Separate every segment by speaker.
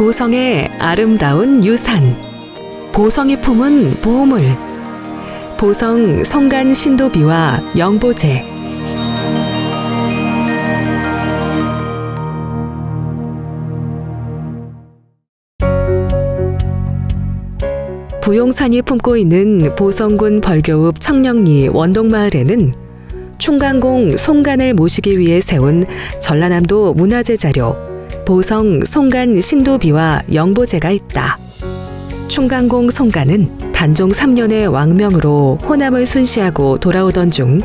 Speaker 1: 보성의 아름다운 유산. 보성이 품은 보물. 보성 성간 신도비와 영보제. 부용산이 품고 있는 보성군 벌교읍 청령리 원동마을에는 충간공 송간을 모시기 위해 세운 전라남도 문화재 자료 보성 송간 신도비와 영보제가 있다. 충간공 송간은 단종 3년의 왕명으로 호남을 순시하고 돌아오던 중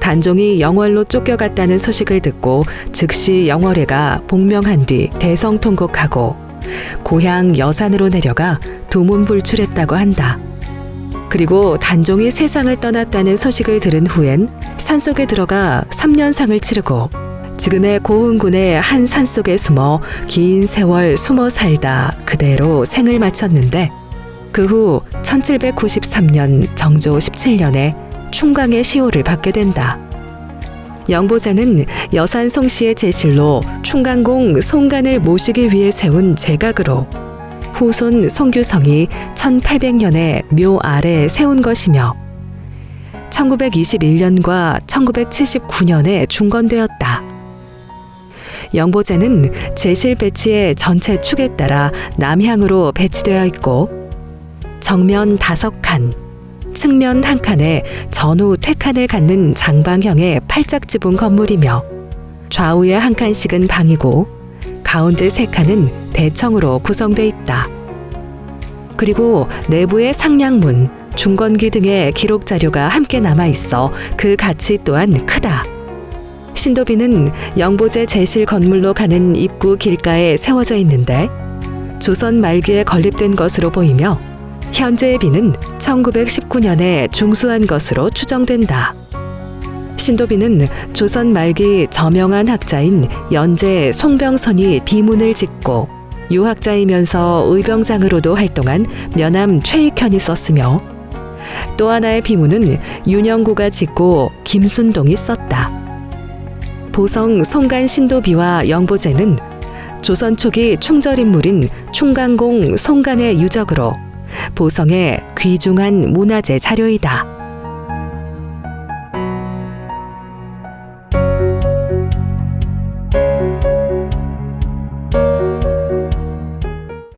Speaker 1: 단종이 영월로 쫓겨갔다는 소식을 듣고 즉시 영월회가 복명한 뒤 대성 통곡하고 고향 여산으로 내려가 두문불출했다고 한다. 그리고 단종이 세상을 떠났다는 소식을 들은 후엔 산속에 들어가 3년상을 치르고 지금의 고흥군의 한 산속에 숨어 긴 세월 숨어 살다 그대로 생을 마쳤는데 그 후 1793년 정조 17년에 충강의 시호를 받게 된다. 영보자는 여산 송씨의 제실로 충강공 송간을 모시기 위해 세운 제각으로 후손 송규성이 1800년에 묘 아래 세운 것이며 1921년과 1979년에 중건되었다. 영보제는 제실 배치의 전체 축에 따라 남향으로 배치되어 있고 정면 다섯 칸, 측면 한 칸에 전후 퇴칸을 갖는 장방형의 팔짝 지붕 건물이며 좌우에 한 칸씩은 방이고 가운데 세 칸은 대청으로 구성돼 있다. 그리고 내부의 상량문, 중건기 등의 기록 자료가 함께 남아 있어 그 가치 또한 크다. 신도비는 영보제 제실 건물로 가는 입구 길가에 세워져 있는데 조선 말기에 건립된 것으로 보이며 현재의 비는 1919년에 중수한 것으로 추정된다. 신도비는 조선 말기 저명한 학자인 연제 송병선이 비문을 짓고 유학자이면서 의병장으로도 활동한 면함 최익현이 썼으며 또 하나의 비문은 윤영구가 짓고 김순동이 썼다. 보성 송간 신도비와 영보제는 조선 초기 충절 인물인 충간공 송간의 유적으로 보성의 귀중한 문화재 자료이다.